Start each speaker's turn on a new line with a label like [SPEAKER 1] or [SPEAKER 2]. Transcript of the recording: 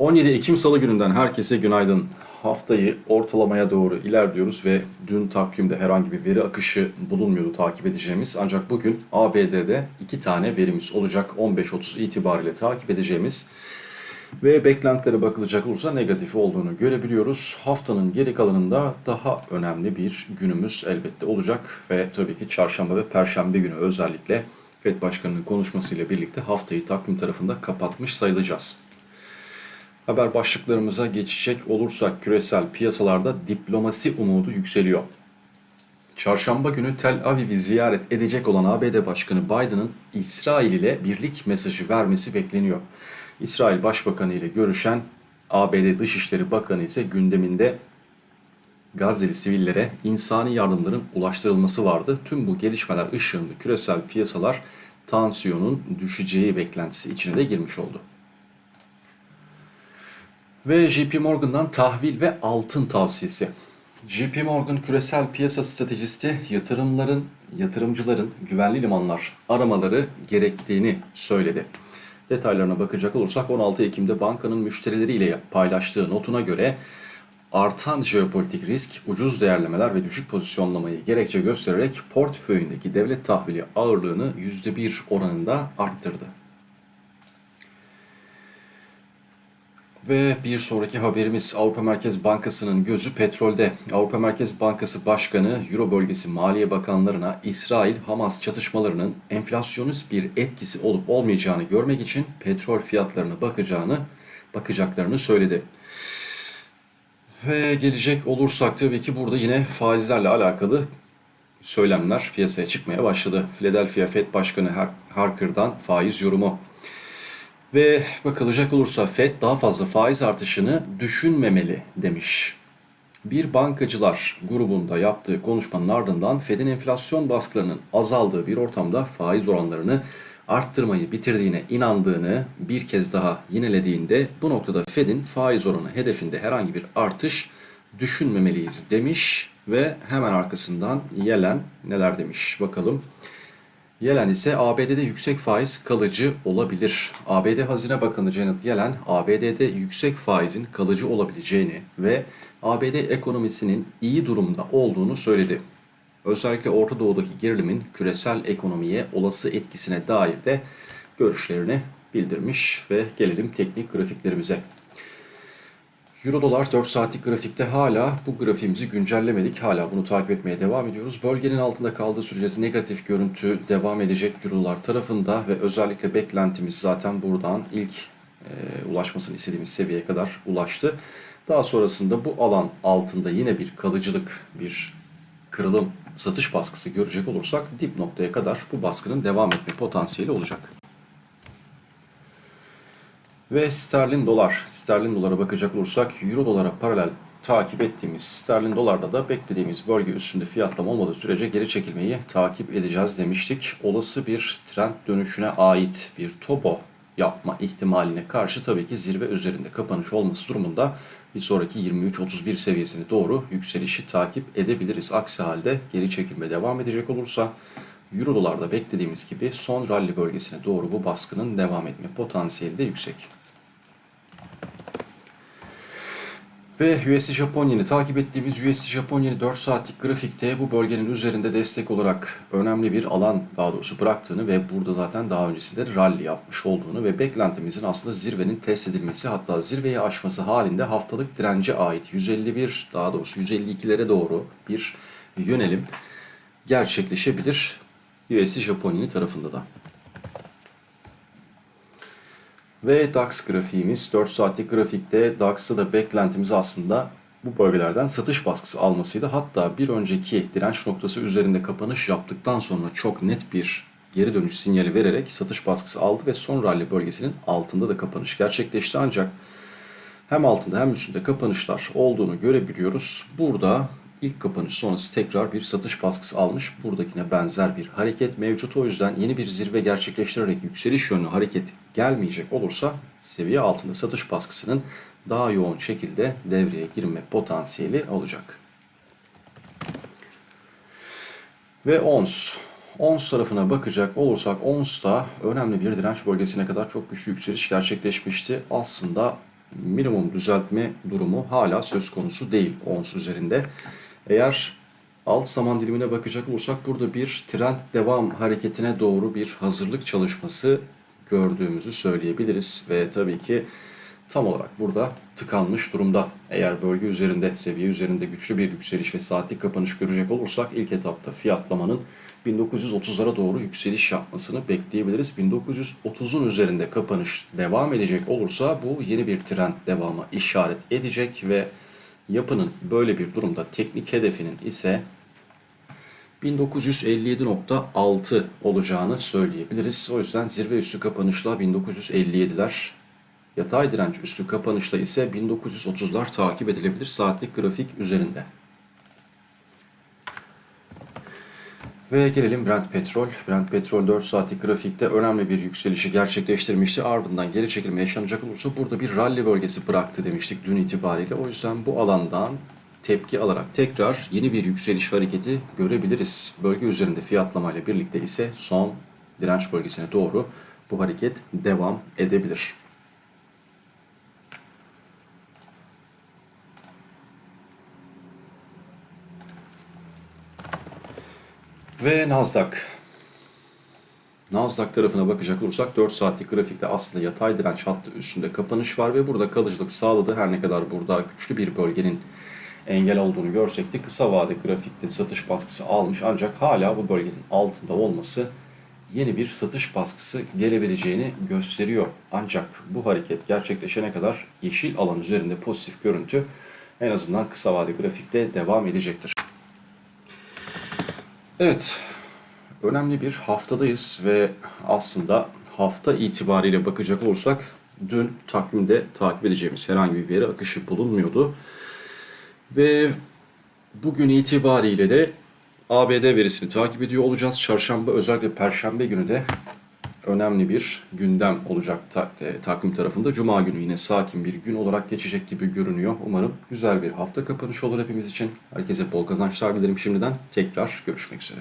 [SPEAKER 1] 17 Ekim Salı gününden herkese günaydın. Haftayı ortalamaya doğru ilerliyoruz ve dün takvimde herhangi bir veri akışı bulunmuyordu takip edeceğimiz. Ancak bugün ABD'de iki tane verimiz olacak 15.30 itibariyle takip edeceğimiz. Ve beklentilere bakılacak olursa negatif olduğunu görebiliyoruz. Haftanın geri kalanında daha önemli bir günümüz elbette olacak. Ve tabii ki çarşamba ve perşembe günü özellikle FED Başkanı'nın konuşmasıyla birlikte haftayı takvim tarafında kapatmış sayılacağız. Haber başlıklarımıza geçecek olursak küresel piyasalarda diplomasi umudu yükseliyor. Çarşamba günü Tel Aviv'i ziyaret edecek olan ABD Başkanı Biden'ın İsrail ile birlik mesajı vermesi bekleniyor. İsrail Başbakanı ile görüşen ABD Dışişleri Bakanı ise gündeminde Gazze'li sivillere insani yardımların ulaştırılması vardı. Tüm bu gelişmeler ışığında küresel piyasalar tansiyonun düşeceği beklentisi içine de girmiş oldu. Ve JP Morgan'dan tahvil ve altın tavsiyesi. JP Morgan küresel piyasa stratejisti yatırımların, yatırımcıların güvenli limanlar aramaları gerektiğini söyledi. Detaylarına bakacak olursak 16 Ekim'de bankanın müşterileriyle paylaştığı notuna göre artan jeopolitik risk, ucuz değerlemeler ve düşük pozisyonlamayı gerekçe göstererek portföyündeki devlet tahvili ağırlığını %1 oranında arttırdı. Ve bir sonraki haberimiz Avrupa Merkez Bankası'nın gözü petrolde. Avrupa Merkez Bankası Başkanı Euro bölgesi Maliye Bakanlarına İsrail-Hamas çatışmalarının enflasyonist bir etkisi olup olmayacağını görmek için petrol fiyatlarına bakacağını bakacaklarını söyledi. Ve gelecek olursak tabii ki burada yine faizlerle alakalı söylemler piyasaya çıkmaya başladı. Philadelphia Fed Başkanı Harker'dan faiz yorumu. Ve bakılacak olursa Fed daha fazla faiz artışını düşünmemeli demiş. Bir bankacılar grubunda yaptığı konuşmanın ardından Fed'in enflasyon baskılarının azaldığı bir ortamda faiz oranlarını arttırmayı bitirdiğine inandığını bir kez daha yinelediğinde bu noktada Fed'in faiz oranı hedefinde herhangi bir artış düşünmemeliyiz demiş ve hemen arkasından Yellen neler demiş bakalım. Yellen ise ABD'de yüksek faiz kalıcı olabilir. ABD Hazine Bakanı Janet Yellen, ABD'de yüksek faizin kalıcı olabileceğini ve ABD ekonomisinin iyi durumda olduğunu söyledi. Özellikle Orta Doğu'daki gerilimin küresel ekonomiye olası etkisine dair de görüşlerini bildirmiş ve gelelim teknik grafiklerimize. Euro dolar 4 saatlik grafikte hala bu grafiğimizi güncellemedik. Hala bunu takip etmeye devam ediyoruz. Bölgenin altında kaldığı sürece negatif görüntü devam edecek Euro dolar tarafında ve özellikle beklentimiz zaten buradan ilk e, ulaşmasını istediğimiz seviyeye kadar ulaştı. Daha sonrasında bu alan altında yine bir kalıcılık, bir kırılım, satış baskısı görecek olursak dip noktaya kadar bu baskının devam etme potansiyeli olacak. Ve sterlin dolar. Sterlin dolara bakacak olursak euro dolara paralel takip ettiğimiz sterlin dolarda da beklediğimiz bölge üstünde fiyatlama olmadığı sürece geri çekilmeyi takip edeceğiz demiştik. Olası bir trend dönüşüne ait bir topo yapma ihtimaline karşı tabii ki zirve üzerinde kapanış olması durumunda bir sonraki 23-31 seviyesine doğru yükselişi takip edebiliriz. Aksi halde geri çekilme devam edecek olursa Euro dolarda beklediğimiz gibi son rally bölgesine doğru bu baskının devam etme potansiyeli de yüksek. Ve USD Japon takip ettiğimiz USD Japon Yen'i 4 saatlik grafikte bu bölgenin üzerinde destek olarak önemli bir alan daha doğrusu bıraktığını ve burada zaten daha öncesinde rally yapmış olduğunu ve beklentimizin aslında zirvenin test edilmesi hatta zirveyi aşması halinde haftalık dirence ait 151 daha doğrusu 152'lere doğru bir yönelim gerçekleşebilir USD Japon tarafında da. Ve DAX grafiğimiz 4 saatlik grafikte DAX'ta da beklentimiz aslında bu bölgelerden satış baskısı almasıydı. Hatta bir önceki direnç noktası üzerinde kapanış yaptıktan sonra çok net bir geri dönüş sinyali vererek satış baskısı aldı ve son rally bölgesinin altında da kapanış gerçekleşti. Ancak hem altında hem üstünde kapanışlar olduğunu görebiliyoruz. Burada ilk kapanış sonrası tekrar bir satış baskısı almış. Buradakine benzer bir hareket mevcut. O yüzden yeni bir zirve gerçekleştirerek yükseliş yönlü hareket gelmeyecek olursa seviye altında satış baskısının daha yoğun şekilde devreye girme potansiyeli olacak. Ve ons. Ons tarafına bakacak olursak ons da önemli bir direnç bölgesine kadar çok güçlü yükseliş gerçekleşmişti. Aslında minimum düzeltme durumu hala söz konusu değil ons üzerinde. Eğer alt zaman dilimine bakacak olursak burada bir trend devam hareketine doğru bir hazırlık çalışması gördüğümüzü söyleyebiliriz ve tabii ki tam olarak burada tıkanmış durumda. Eğer bölge üzerinde, seviye üzerinde güçlü bir yükseliş ve saatlik kapanış görecek olursak ilk etapta fiyatlamanın 1930'lara doğru yükseliş yapmasını bekleyebiliriz. 1930'un üzerinde kapanış devam edecek olursa bu yeni bir trend devama işaret edecek ve yapının böyle bir durumda teknik hedefinin ise 1957.6 olacağını söyleyebiliriz. O yüzden zirve üstü kapanışla 1957'ler, yatay direnç üstü kapanışla ise 1930'lar takip edilebilir saatlik grafik üzerinde. Ve gelelim Brent Petrol. Brent Petrol 4 saatlik grafikte önemli bir yükselişi gerçekleştirmişti. Ardından geri çekilme yaşanacak olursa burada bir rally bölgesi bıraktı demiştik dün itibariyle. O yüzden bu alandan tepki alarak tekrar yeni bir yükseliş hareketi görebiliriz. Bölge üzerinde fiyatlamayla birlikte ise son direnç bölgesine doğru bu hareket devam edebilir. Ve Nasdaq. Nasdaq tarafına bakacak olursak 4 saatlik grafikte aslında yatay direnç hattı üstünde kapanış var ve burada kalıcılık sağladı. Her ne kadar burada güçlü bir bölgenin engel olduğunu görsek de kısa vade grafikte satış baskısı almış ancak hala bu bölgenin altında olması yeni bir satış baskısı gelebileceğini gösteriyor. Ancak bu hareket gerçekleşene kadar yeşil alan üzerinde pozitif görüntü en azından kısa vade grafikte devam edecektir. Evet, önemli bir haftadayız ve aslında hafta itibariyle bakacak olursak dün takvimde takip edeceğimiz herhangi bir veri akışı bulunmuyordu. Ve bugün itibariyle de ABD verisini takip ediyor olacağız. Çarşamba özellikle Perşembe günü de önemli bir gündem olacak ta- e, takvim tarafında. Cuma günü yine sakin bir gün olarak geçecek gibi görünüyor. Umarım güzel bir hafta kapanışı olur hepimiz için. Herkese bol kazançlar dilerim şimdiden. Tekrar görüşmek üzere.